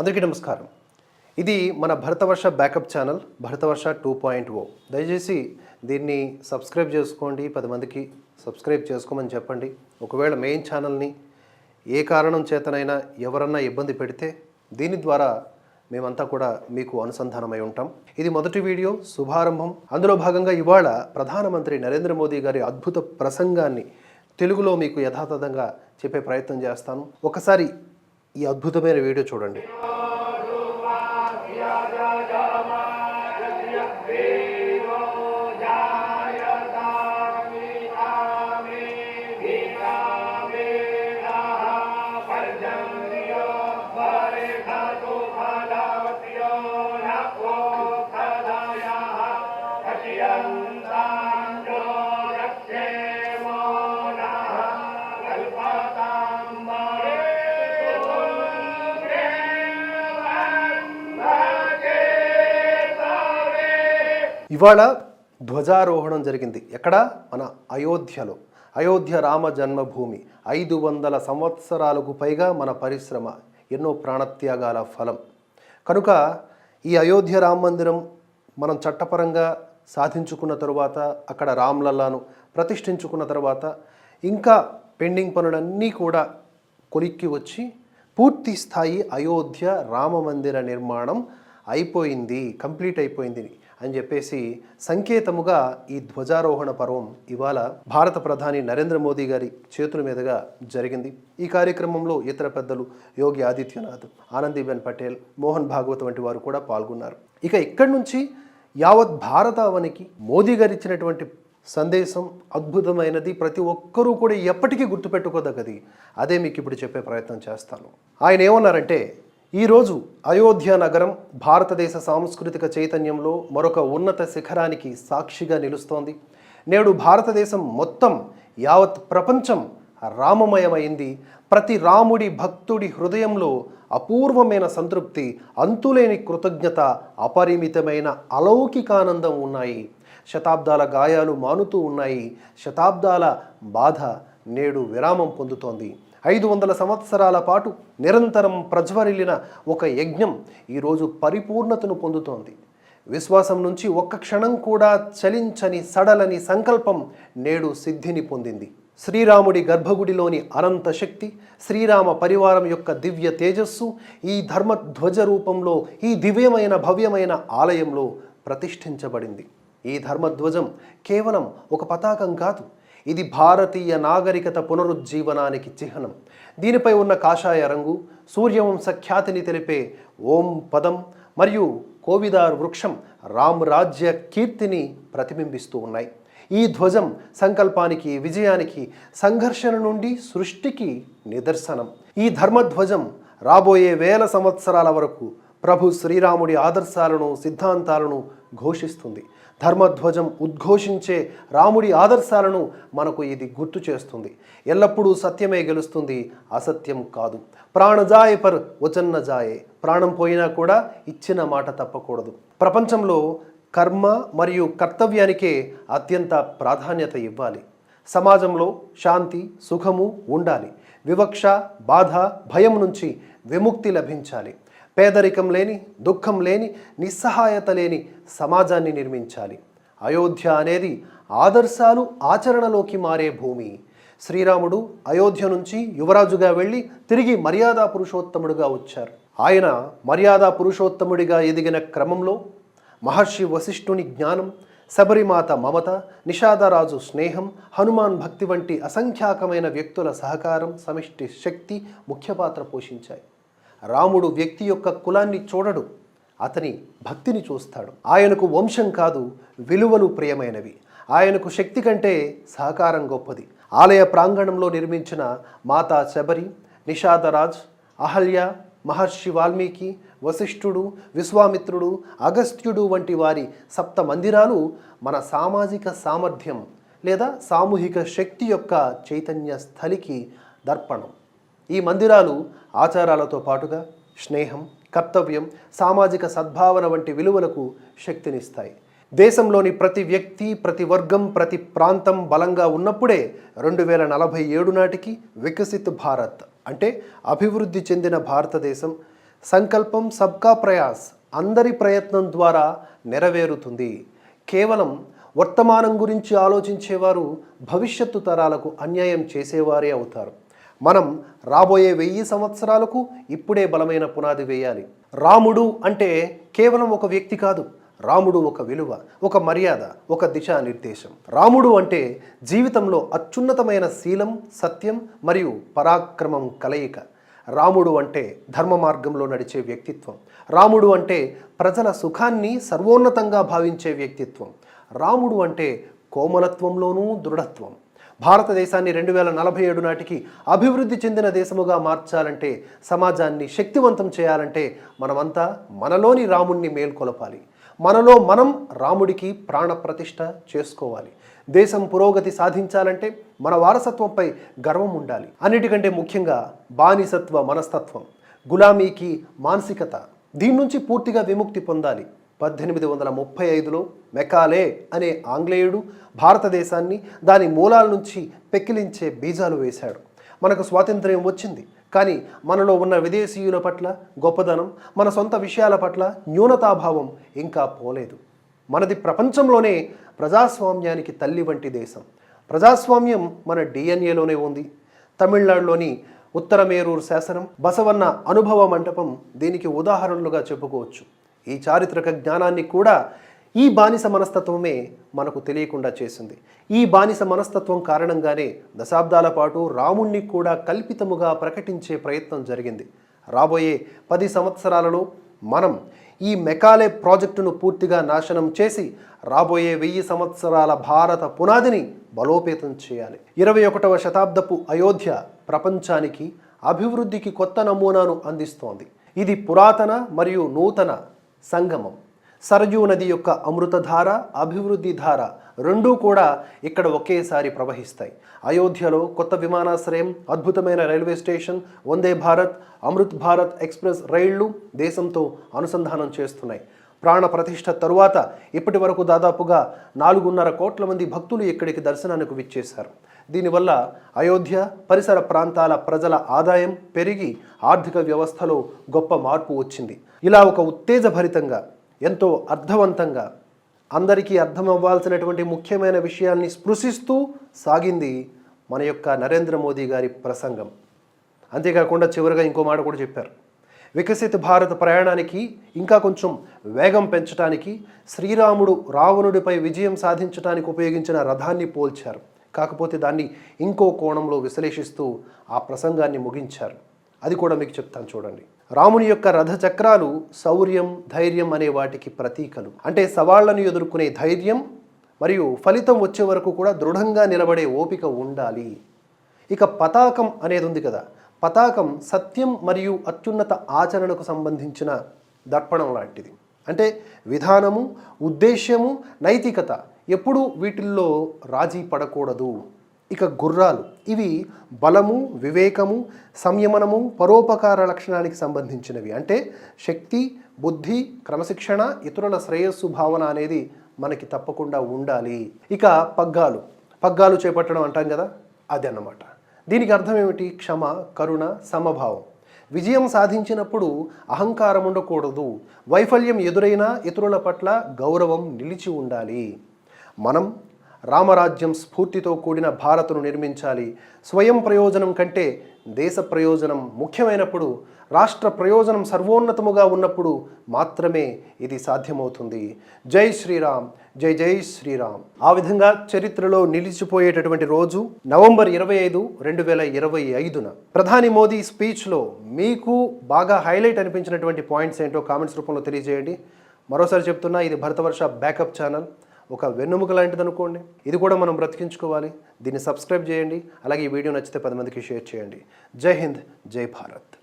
అందరికీ నమస్కారం. ఇది మన Bharatavarsha backup channel Bharatavarsha two point O. దయచేసి దీన్ని సబ్స్క్రైబ్ చేసుకోండి పది మందికి సబ్స్క్రైబ్ చేసుకోమని చెప్పండి. ఒకవేళ మెయిన్ ఛానల్ని ఏ కారణం చేతనైనా ఎవరన్నా ఇబ్బంది పెడితే దీని ద్వారా మేమంతా కూడా మీకు అనుసంధానమై ఉంటాం. ఇది మొదటి వీడియో శుభారంభం. అందులో భాగంగా ఇవాళ ప్రధానమంత్రి నరేంద్ర మోదీ గారి అద్భుత ప్రసంగాన్ని తెలుగులో మీకు యథాతథంగా చెప్పే ప్రయత్నం చేస్తాను. ఒకసారి ఈ అద్భుతమైన వీడియో చూడండి. Amém. ఇవాళ ధ్వజారోహణం జరిగింది. ఎక్కడ? మన అయోధ్యలో. అయోధ్య రామ జన్మభూమి. ఐదు వందల సంవత్సరాలకు పైగా మన పరిశ్రమ. ఎన్నో ప్రాణత్యాగాల ఫలం. కనుక ఈ అయోధ్య రామ మందిరం మనం చట్టపరంగా సాధించుకున్న తరువాత అక్కడ రామ్లల్లాను ప్రతిష్ఠించుకున్న తర్వాత ఇంకా పెండింగ్ పనులన్నీ కూడా కొలిక్కి వచ్చి పూర్తి స్థాయి అయోధ్య రామ మందిర నిర్మాణం అయిపోయింది కంప్లీట్ అయిపోయింది. అని చెప్పేసి సంకేతముగా ఈ ధ్వజారోహణ పర్వం ఇవాళ భారత ప్రధాని నరేంద్ర మోదీ గారి చేతుల మీదుగా జరిగింది. ఈ కార్యక్రమంలో ఇతర పెద్దలు యోగి ఆదిత్యనాథ్ ఆనందీబెన్ పటేల్ మోహన్ భాగవత్ వంటి వారు కూడా పాల్గొన్నారు. ఇక ఇక్కడి నుంచి యావత్ భారతావనికి మోదీ గారు ఇచ్చినటువంటి సందేశం అద్భుతమైనది. ప్రతి ఒక్కరూ కూడా ఎప్పటికీ గుర్తుపెట్టుకోదగ్గది. అదే మీకు ఇప్పుడు చెప్పే ప్రయత్నం చేస్తాను. ఆయన ఏమన్నారంటే ఈరోజు అయోధ్య నగరం భారతదేశ సాంస్కృతిక చైతన్యంలో మరొక ఉన్నత శిఖరానికి సాక్షిగా నిలుస్తోంది. నేడు భారతదేశం మొత్తం యావత్ ప్రపంచం రామమయమైంది. ప్రతి రాముడి భక్తుడి హృదయంలో అపూర్వమైన సంతృప్తి అంతులేని కృతజ్ఞత అపరిమితమైన అలౌకికానందం ఉన్నాయి. శతాబ్దాల గాయాలు మానుతూ ఉన్నాయి. శతాబ్దాల బాధ నేడు విరామం పొందుతోంది. ఐదు వందల సంవత్సరాల పాటు నిరంతరం ప్రజ్వరిల్లిన ఒక యజ్ఞం ఈరోజు పరిపూర్ణతను పొందుతోంది. విశ్వాసం నుంచి ఒక్క క్షణం కూడా చలించని సడలని సంకల్పం నేడు సిద్ధిని పొందింది. శ్రీరాముడి గర్భగుడిలోని అనంత శక్తి శ్రీరామ పరివారం యొక్క దివ్య తేజస్సు ఈ ధర్మధ్వజ రూపంలో ఈ దివ్యమైన భవ్యమైన ఆలయంలో ప్రతిష్ఠించబడింది. ఈ ధర్మధ్వజం కేవలం ఒక పతాకం కాదు ఇది భారతీయ నాగరికత పునరుజ్జీవనానికి చిహ్నం. దీనిపై ఉన్న కాషాయ రంగు సూర్యవంశ ఖ్యాతిని తెలిపే ఓం పదం మరియు కోవిదార్ వృక్షం రామ్ రాజ్య కీర్తిని ప్రతిబింబిస్తూ ఉన్నాయి. ఈ ధ్వజం సంకల్పానికి విజయానికి సంఘర్షణ నుండి సృష్టికి నిదర్శనం. ఈ ధర్మధ్వజం రాబోయే వేల సంవత్సరాల వరకు ప్రభు శ్రీరాముడి ఆదర్శాలను సిద్ధాంతాలను ఘోషిస్తుంది. ధర్మధ్వజం ఉద్ఘోషించే రాముడి ఆదర్శాలను మనకు ఇది గుర్తు చేస్తుంది. ఎల్లప్పుడూ సత్యమే గెలుస్తుంది అసత్యం కాదు. ప్రాణజాయ పర్ వచన్న జాయే. ప్రాణం పోయినా కూడా ఇచ్చిన మాట తప్పకూడదు. ప్రపంచంలో కర్మ మరియు కర్తవ్యానికే అత్యంత ప్రాధాన్యత ఇవ్వాలి. సమాజంలో శాంతి సుఖము ఉండాలి. వివక్ష బాధ భయం నుంచి విముక్తి లభించాలి. పేదరికం లేని దుఃఖం లేని నిస్సహాయత లేని సమాజాన్ని నిర్మించాలి. అయోధ్య అనేది ఆదర్శాలు ఆచరణలోకి మారే భూమి. శ్రీరాముడు అయోధ్య నుంచి యువరాజుగా వెళ్ళి తిరిగి మర్యాద పురుషోత్తముడుగా వచ్చారు. ఆయన మర్యాదా పురుషోత్తముడిగా ఎదిగిన క్రమంలో మహర్షి వశిష్ఠుని జ్ఞానం శబరిమాత మమత నిషాదరాజు స్నేహం హనుమాన్ భక్తి వంటి అసంఖ్యాకమైన వ్యక్తుల సహకారం సమిష్టి శక్తి ముఖ్య పాత్ర పోషించాయి. రాముడు వ్యక్తి యొక్క కులాన్ని చూడడు. అతని భక్తిని చూస్తాడు. ఆయనకు వంశం కాదు విలువలు ప్రియమైనవి. ఆయనకు శక్తి కంటే సహకారం గొప్పది. ఆలయ ప్రాంగణంలో నిర్మించిన మాతా శబరి నిషాదరాజ్ అహల్య మహర్షి వాల్మీకి వశిష్ఠుడు విశ్వామిత్రుడు అగస్త్యుడు వంటి వారి సప్త మందిరాలు మన సామాజిక సామర్థ్యం లేదా సామూహిక శక్తి యొక్క చైతన్య స్థలికి దర్పణం. ఈ మందిరాలు ఆచారాలతో పాటుగా స్నేహం కర్తవ్యం సామాజిక సద్భావన వంటి విలువలకు శక్తినిస్తాయి. దేశంలోని ప్రతి వ్యక్తి ప్రతి వర్గం ప్రతి ప్రాంతం బలంగా ఉన్నప్పుడే రెండు వేల నలభై ఏడు నాటికి వికసిత్ భారత్. అంటే అభివృద్ధి చెందిన భారతదేశం. సంకల్పం సబ్కా ప్రయాస్ అందరి ప్రయత్నం ద్వారా నెరవేరుతుంది. కేవలం వర్తమానం గురించి ఆలోచించేవారు భవిష్యత్తు తరాలకు అన్యాయం చేసేవారే అవుతారు. మనం రాబోయే వెయ్యి సంవత్సరాలకు ఇప్పుడే బలమైన పునాది వేయాలి. రాముడు అంటే కేవలం ఒక వ్యక్తి కాదు రాముడు ఒక విలువ ఒక మర్యాద ఒక దిశానిర్దేశం. రాముడు అంటే జీవితంలో అత్యున్నతమైన శీలం సత్యం మరియు పరాక్రమం కలయిక. రాముడు అంటే ధర్మ మార్గంలో నడిచే వ్యక్తిత్వం. రాముడు అంటే ప్రజల సుఖాన్ని సర్వోన్నతంగా భావించే వ్యక్తిత్వం. రాముడు అంటే కోమలత్వంలోనూ దృఢత్వం. భారతదేశాన్ని రెండు వేల నలభై ఏడు నాటికి అభివృద్ధి చెందిన దేశముగా మార్చాలంటే సమాజాన్ని శక్తివంతం చేయాలంటే మనమంతా మనలోని రాముణ్ణి మేల్కొలపాలి. మనలో మనం రాముడికి ప్రాణప్రతిష్ఠ చేసుకోవాలి. దేశం పురోగతి సాధించాలంటే మన వారసత్వంపై గర్వం ఉండాలి. అన్నిటికంటే ముఖ్యంగా బానిసత్వ మనస్తత్వం గులామీకి మానసికత దీని నుంచి పూర్తిగా విముక్తి పొందాలి. పద్దెనిమిది వందల ముప్పై ఐదులో మెకాలే అనే ఆంగ్లేయుడు భారతదేశాన్ని దాని మూలాల నుంచి పెక్కిలించే బీజాలు వేశాడు. మనకు స్వాతంత్ర్యం వచ్చింది. కానీ మనలో ఉన్న విదేశీయుల పట్ల గొప్పదనం మన సొంత విషయాల పట్ల న్యూనతాభావం ఇంకా పోలేదు. మనది ప్రపంచంలోనే ప్రజాస్వామ్యానికి తల్లి వంటి దేశం. ప్రజాస్వామ్యం మన డిఎన్ఏలోనే ఉంది. తమిళనాడులోని ఉత్తరమేరూరు శాసనం బసవన్న అనుభవ మంటపం దీనికి ఉదాహరణలుగా చెప్పుకోవచ్చు. ఈ చారిత్రక జ్ఞానాన్ని కూడా ఈ బానిస మనస్తత్వమే మనకు తెలియకుండా చేసింది. ఈ బానిస మనస్తత్వం కారణంగానే దశాబ్దాల పాటు రాముణ్ణి కూడా కల్పితముగా ప్రకటించే ప్రయత్నం జరిగింది. రాబోయే పది సంవత్సరాలలో మనం ఈ మెకాలే ప్రాజెక్టును పూర్తిగా నాశనం చేసి రాబోయే వెయ్యి సంవత్సరాల భారత పునాదిని బలోపేతం చేయాలి. ఇరవై ఒకటవ శతాబ్దపు అయోధ్య ప్రపంచానికి అభివృద్ధికి కొత్త నమూనాను అందిస్తోంది. ఇది పురాతన మరియు నూతన సంగమం. సరజూ నది యొక్క అమృతధార అభివృద్ధి ధార రెండూ కూడా ఇక్కడ ఒకేసారి ప్రవహిస్తాయి. అయోధ్యలో కొత్త విమానాశ్రయం అద్భుతమైన railway station Vande Bharat Amrit Bharat express రైళ్ళు దేశంతో అనుసంధానం చేస్తున్నాయి. ప్రాణ ప్రతిష్ఠ తరువాత ఇప్పటి వరకు దాదాపుగా నాలుగున్నర కోట్ల మంది భక్తులు ఇక్కడికి దర్శనానికి విచ్చేశారు. దీనివల్ల అయోధ్య పరిసర ప్రాంతాల ప్రజల ఆదాయం పెరిగి ఆర్థిక వ్యవస్థలో గొప్ప మార్పు వచ్చింది. ఇలా ఒక ఉత్తేజభరితంగా ఎంతో అర్థవంతంగా అందరికీ అర్థం అవ్వాల్సినటువంటి ముఖ్యమైన విషయాల్ని స్పృశిస్తూ సాగింది మన యొక్క నరేంద్ర మోదీ గారి ప్రసంగం. అంతేకాకుండా చివరిగా ఇంకో మాట కూడా చెప్పారు. వికసిత భారత ప్రయాణానికి ఇంకా కొంచెం వేగం పెంచడానికి శ్రీరాముడు రావణుడిపై విజయం సాధించడానికి ఉపయోగించిన రథాన్ని పోల్చారు. కాకపోతే దాన్ని ఇంకో కోణంలో విశ్లేషిస్తూ ఆ ప్రసంగాన్ని ముగించారు. అది కూడా మీకు చెప్తాను చూడండి. రాముని యొక్క రథ చక్రాలు శౌర్యం ధైర్యం అనే వాటికి ప్రతీకలు. అంటే సవాళ్ళను ఎదుర్కొనే ధైర్యం మరియు ఫలితం వచ్చే వరకు కూడా దృఢంగా నిలబడే ఓపిక ఉండాలి. ఇక పతాకం అనేది ఉంది కదా. పతాకం సత్యం మరియు అత్యున్నత ఆచరణకు సంబంధించిన దర్పణం లాంటిది. అంటే విధానము ఉద్దేశ్యము నైతికత ఎప్పుడూ వీటిల్లో రాజీ పడకూడదు. ఇక గుర్రాలు. ఇవి బలము వివేకము సంయమనము పరోపకార లక్షణానికి సంబంధించినవి. అంటే శక్తి బుద్ధి క్రమశిక్షణ ఇతరుల శ్రేయస్సు భావన అనేది మనకి తప్పకుండా ఉండాలి. ఇక పగ్గాలు. పగ్గాలు చేపట్టడం అంటాం కదా అది అన్నమాట. దీనికి అర్థం ఏమిటి? క్షమ కరుణ సమభావం. విజయం సాధించినప్పుడు అహంకారం ఉండకూడదు. వైఫల్యం ఎదురైనా ఇతరుల పట్ల గౌరవం నిలిచి ఉండాలి. మనం రామరాజ్యం స్ఫూర్తితో కూడిన భారత్ను నిర్మించాలి. స్వయం ప్రయోజనం కంటే దేశ ప్రయోజనం ముఖ్యమైనప్పుడు రాష్ట్ర ప్రయోజనం సర్వోన్నతముగా ఉన్నప్పుడు మాత్రమే ఇది సాధ్యమవుతుంది. జై శ్రీరామ్ జై జై శ్రీరామ్. ఆ విధంగా చరిత్రలో నిలిచిపోయేటటువంటి రోజు నవంబర్ ఇరవై ఐదు రెండు వేల ఇరవై ఐదున. ప్రధాని మోదీ స్పీచ్లో మీకు బాగా హైలైట్ అనిపించినటువంటి పాయింట్స్ ఏంటో కామెంట్స్ రూపంలో తెలియజేయండి. మరోసారి చెప్తున్నా ఇది భరతవర్ష బ్యాకప్ ఛానల్. ఒక వెన్నుముక లాంటిది అనుకోండి ఇది కూడా మనం బ్రతికించుకోవాలి. దీన్ని సబ్స్క్రైబ్ చేయండి. అలాగే ఈ వీడియో నచ్చితే పది మందికి షేర్ చేయండి. జై హింద్ జై భారత్.